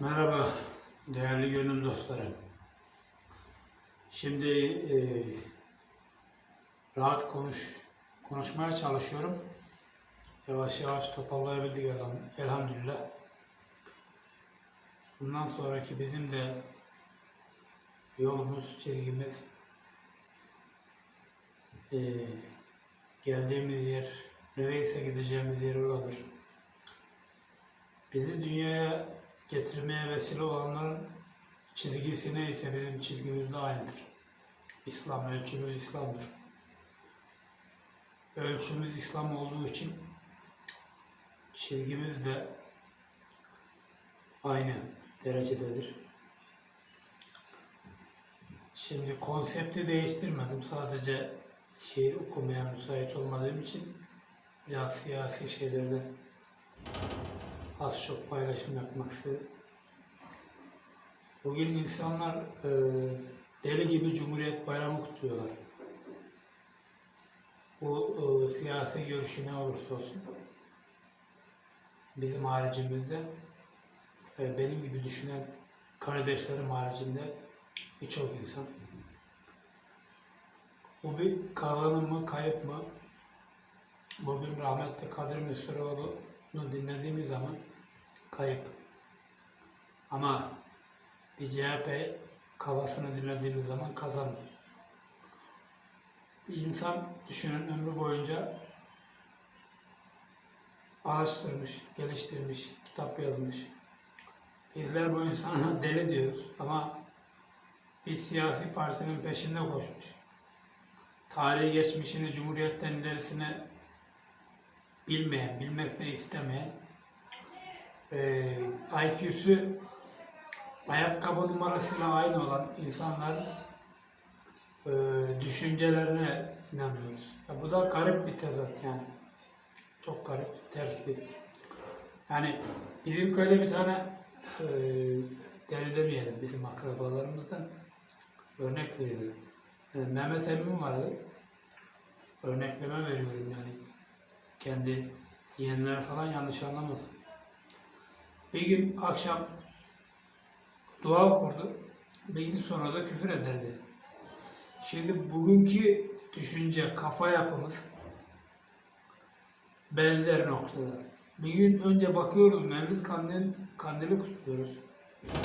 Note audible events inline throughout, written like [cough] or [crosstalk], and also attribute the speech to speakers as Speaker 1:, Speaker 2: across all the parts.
Speaker 1: Merhaba değerli gönül dostlarım. Şimdi e, rahat konuş konuşmaya çalışıyorum. Yavaş yavaş toparlayabildik elham- elhamdülillah. Bundan sonraki bizim de yolumuz, çizgimiz e, geldiğimiz yer, nereyse gideceğimiz yer oradır. Bizi dünyaya getirmeye vesile olanların çizgisi neyse bizim çizgimiz de aynıdır. İslam ölçümüz İslam'dır. Ölçümüz İslam olduğu için çizgimiz de aynı derecededir. Şimdi konsepti değiştirmedim. Sadece şiir okumaya müsait olmadığım için biraz siyasi şeylerden az çok paylaşım yapmak istedim. Bugün insanlar e, deli gibi Cumhuriyet Bayramı kutluyorlar. Bu e, siyasi görüşü ne olursa olsun bizim haricimizde e, benim gibi düşünen kardeşlerim haricinde birçok insan. Bu bir kazanım mı, kayıp mı? Bugün rahmetli Kadir Mısıroğlu'nu dinlediğimiz zaman kayıp. Ama bir CHP kafasını dinlediğimiz zaman kazanım. Bir insan düşünün ömrü boyunca araştırmış, geliştirmiş, kitap yazmış. Bizler bu insana [laughs] deli diyoruz ama bir siyasi partinin peşinde koşmuş. Tarihi geçmişini, Cumhuriyet'ten ilerisine bilmeyen, bilmek de istemeyen, e, IQ'su ayakkabı numarasıyla aynı olan insanlar e, düşüncelerine inanıyoruz. Ya bu da garip bir tezat yani. Çok garip, ters bir. Yani bizim köyde bir tane e, deli demeyelim bizim akrabalarımızdan örnek veriyorum. E, Mehmet emmim vardı. Örnekleme veriyorum yani. Kendi yeğenler falan yanlış anlamasın. Bir gün akşam dua okurdu. Bir gün sonra da küfür ederdi. Şimdi bugünkü düşünce, kafa yapımız benzer noktada. Bir gün önce bakıyoruz Mevlid kandil, kandili kutluyoruz.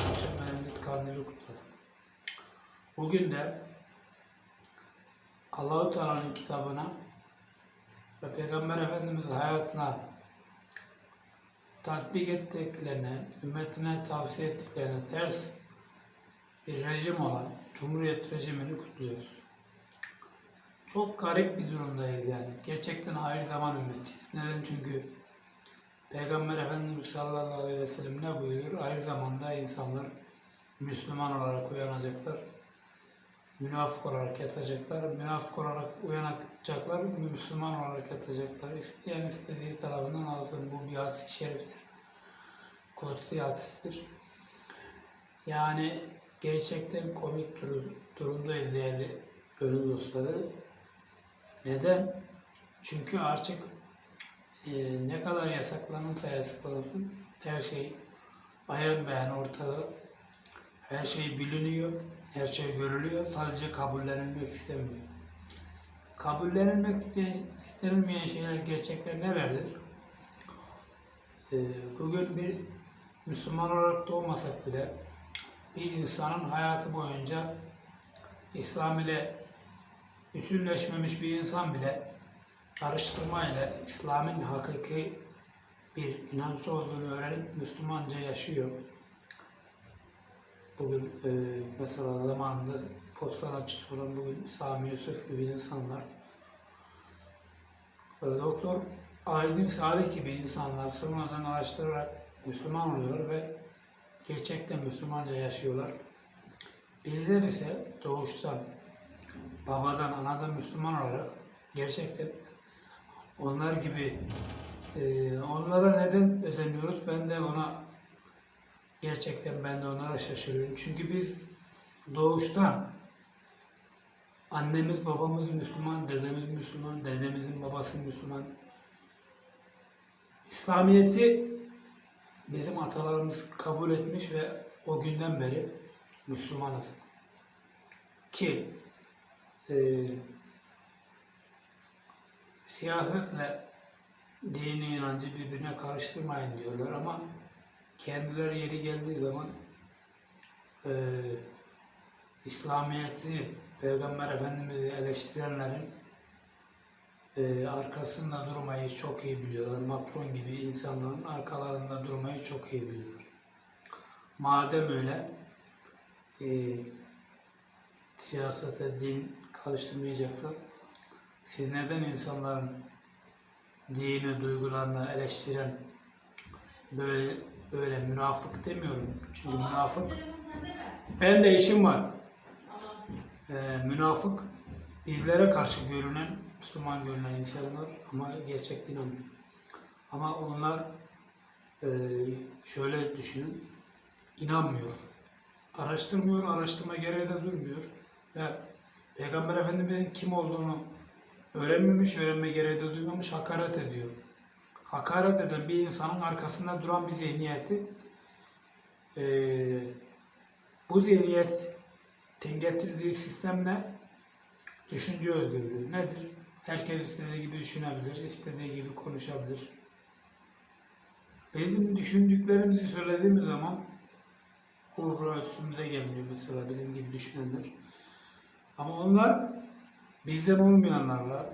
Speaker 1: Akşam Mevlid kandili kutladık. Bugün de Allahu Teala'nın kitabına ve Peygamber Efendimiz hayatına tatbik ettiklerine, ümmetine tavsiye ettiklerine ters bir rejim olan Cumhuriyet rejimini kutluyoruz. Çok garip bir durumdayız yani. Gerçekten ayrı zaman ümmetiyiz. Neden? Çünkü Peygamber Efendimiz sallallahu aleyhi ve sellem ne buyuruyor? Ayrı zamanda insanlar Müslüman olarak uyanacaklar. Münafık olarak yatacaklar. Münafık olarak uyanacaklar. Müslüman olarak yatacaklar. İsteyen istediği tarafından alsın. Bu bir hadis-i şeriftir. Kutsi hadistir. Yani gerçekten komik durum, durumdayız değerli gönül dostları. Neden? Çünkü artık e, ne kadar yasaklanırsa yasaklansın her şey ayan beyan ortada. Her şey biliniyor, her şey görülüyor. Sadece kabullenilmek istenmiyor. Kabullenilmek istenilmeyen şeyler, gerçekler nelerdir? E, bugün bir Müslüman olarak doğmasak bile bir insanın hayatı boyunca İslam ile bütünleşmemiş bir insan bile araştırma ile İslam'ın hakiki bir inanç olduğunu öğrenip Müslümanca yaşıyor. Bugün e, mesela zamanında pop sanatçısı olan bugün Sami Yusuf gibi insanlar e, Doktor Aydın Salih gibi insanlar sonradan araştırarak Müslüman oluyorlar ve gerçekten Müslümanca yaşıyorlar. Birileri ise doğuştan, babadan, anadan Müslüman olarak gerçekten onlar gibi e, onlara neden özeniyoruz? Ben de ona gerçekten ben de onlara şaşırıyorum. Çünkü biz doğuştan annemiz babamız Müslüman, dedemiz Müslüman, dedemizin babası Müslüman. İslamiyet'i bizim atalarımız kabul etmiş ve o günden beri Müslümanız. Ki e, siyasetle dini inancı birbirine karıştırmayın diyorlar ama kendileri yeri geldiği zaman e, İslamiyet'i, Peygamber Efendimiz'i eleştirenlerin e, arkasında durmayı çok iyi biliyorlar. Macron gibi insanların arkalarında durmayı çok iyi biliyorlar. Madem öyle e, siyasete din karıştırmayacaksa siz neden insanların dini, duygularını eleştiren böyle böyle münafık demiyorum. Çünkü münafık ben de işim var. Ee, münafık bizlere karşı görünen, Müslüman görünen insanlar ama gerçek inanmıyor. Ama onlar e, şöyle düşünün, inanmıyor. Araştırmıyor, araştırma gereği de durmuyor. Ve Peygamber Efendimiz'in kim olduğunu öğrenmemiş, öğrenme gereği de duymamış, hakaret ediyor. Hakaret eden bir insanın arkasında duran bir zihniyeti e, bu zihniyetin getirdiği sistemle düşünce özgürlüğü nedir? Herkes istediği gibi düşünebilir, istediği gibi konuşabilir. Bizim düşündüklerimizi söylediğimiz zaman hurra üstümüze gelmiyor mesela bizim gibi düşünenler. Ama onlar bizden olmayanlarla,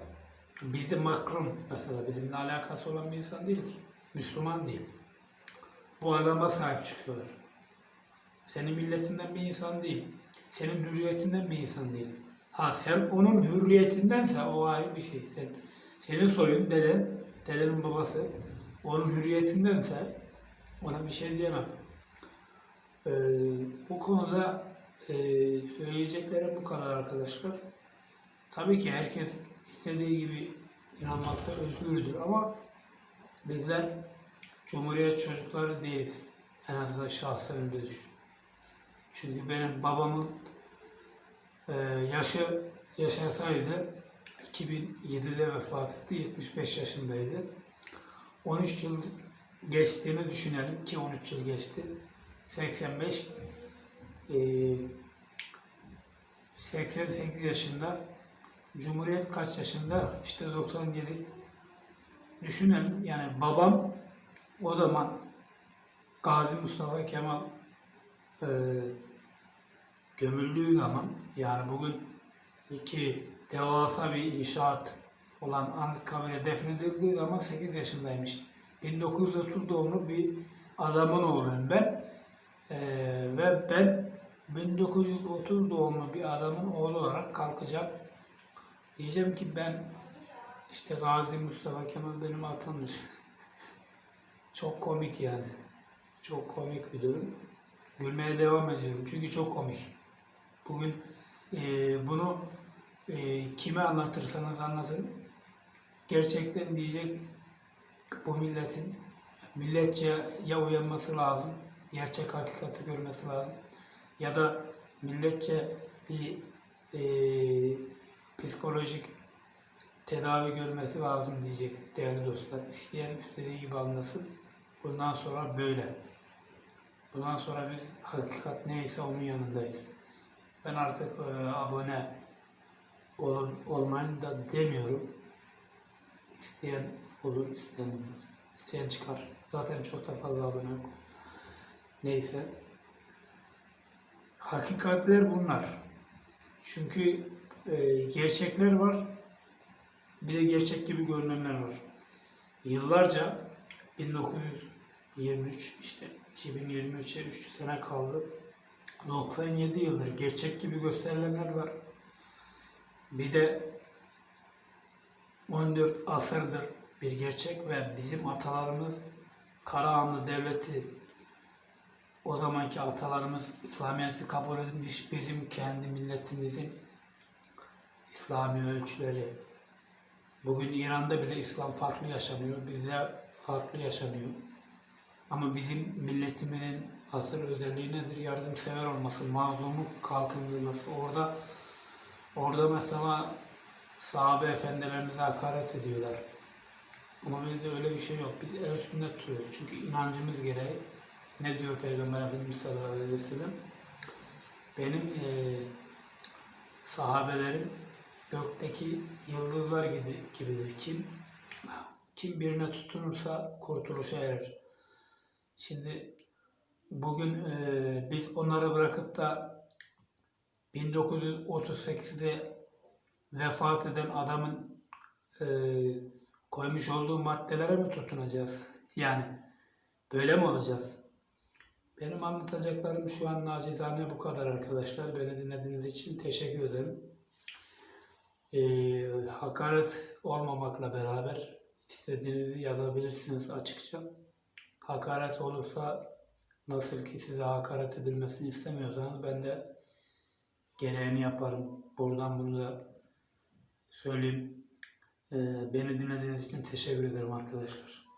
Speaker 1: bizde Macron mesela bizimle alakası olan bir insan değil ki. Müslüman değil. Bu adama sahip çıkıyorlar. Senin milletinden bir insan değil. Senin hürriyetinden bir insan değil. Ha sen onun hürriyetindense o ayrı bir şey. Sen, senin soyun, deden, dedenin babası onun hürriyetindense ona bir şey diyemem. Ee, bu konuda e, söyleyeceklerim bu kadar arkadaşlar. Tabii ki herkes istediği gibi inanmakta özgürdür ama bizler Cumhuriyet çocukları değiliz. En azından şahsen öyle düşünüyorum. Çünkü benim babamın e, yaşı yaşasaydı 2007'de vefat etti. 75 yaşındaydı. 13 yıl geçtiğini düşünelim ki 13 yıl geçti. 85 e, 88 yaşında Cumhuriyet kaç yaşında? İşte 97 düşünelim. Yani babam o zaman Gazi Mustafa Kemal e, gömüldüğü zaman yani bugün iki devasa bir inşaat olan Anıtkabir'e defnedildiği zaman 8 yaşındaymış. 1930 doğumlu bir adamın oğluyum ben. E, ve ben 1930 doğumlu bir adamın oğlu olarak kalkacağım. Diyeceğim ki ben işte Gazi Mustafa Kemal benim atamdır. Çok komik yani. Çok komik bir durum. Gülmeye devam ediyorum çünkü çok komik. Bugün e, bunu e, kime anlatırsanız anlatın. Gerçekten diyecek bu milletin milletçe ya uyanması lazım, gerçek hakikati görmesi lazım ya da milletçe bir e, psikolojik tedavi görmesi lazım diyecek değerli dostlar. İsteyen istediği gibi anlasın. Bundan sonra böyle. Bundan sonra biz hakikat neyse onun yanındayız. Ben artık e, abone olun, olmayın da demiyorum. İsteyen olur, isteyen olmaz. İsteyen çıkar. Zaten çok da fazla abone yok. Neyse. Hakikatler bunlar. Çünkü e, gerçekler var. Bir de gerçek gibi görünenler var. Yıllarca 1923 işte 2023'e 3 sene kaldı. 97 yıldır gerçek gibi gösterilenler var. Bir de 14 asırdır bir gerçek ve bizim atalarımız Karahanlı Devleti o zamanki atalarımız İslamiyet'i kabul edilmiş bizim kendi milletimizin İslami ölçüleri. Bugün İran'da bile İslam farklı yaşanıyor, bizde farklı yaşanıyor. Ama bizim milletimizin asıl özelliği nedir? Yardımsever olması, mazlumu kalkındırması. Orada orada mesela sahabe efendilerimize hakaret ediyorlar. Ama bizde öyle bir şey yok. Biz el sünnet tutuyoruz. Çünkü inancımız gereği ne diyor Peygamber Efendimiz sallallahu aleyhi ve sellem? Benim eee sahabelerim gökteki yıldızlar gibi, gibidir. Kim kim birine tutunursa kurtuluşa erer. Şimdi bugün eee, biz onları bırakıp da 1938'de vefat eden adamın eee, koymuş olduğu maddelere mi tutunacağız? [laughs] Yani böyle mi olacağız? Benim anlatacaklarım şu an nacizane bu kadar arkadaşlar. Beni dinlediğiniz için teşekkür ederim. Eee, hakaret olmamakla beraber istediğinizi yazabilirsiniz açıkça. Hakaret olursa nasıl ki size hakaret edilmesini istemiyorsanız ben de gereğini yaparım. Buradan bunu da söyleyeyim. Eee, beni dinlediğiniz için teşekkür ederim arkadaşlar.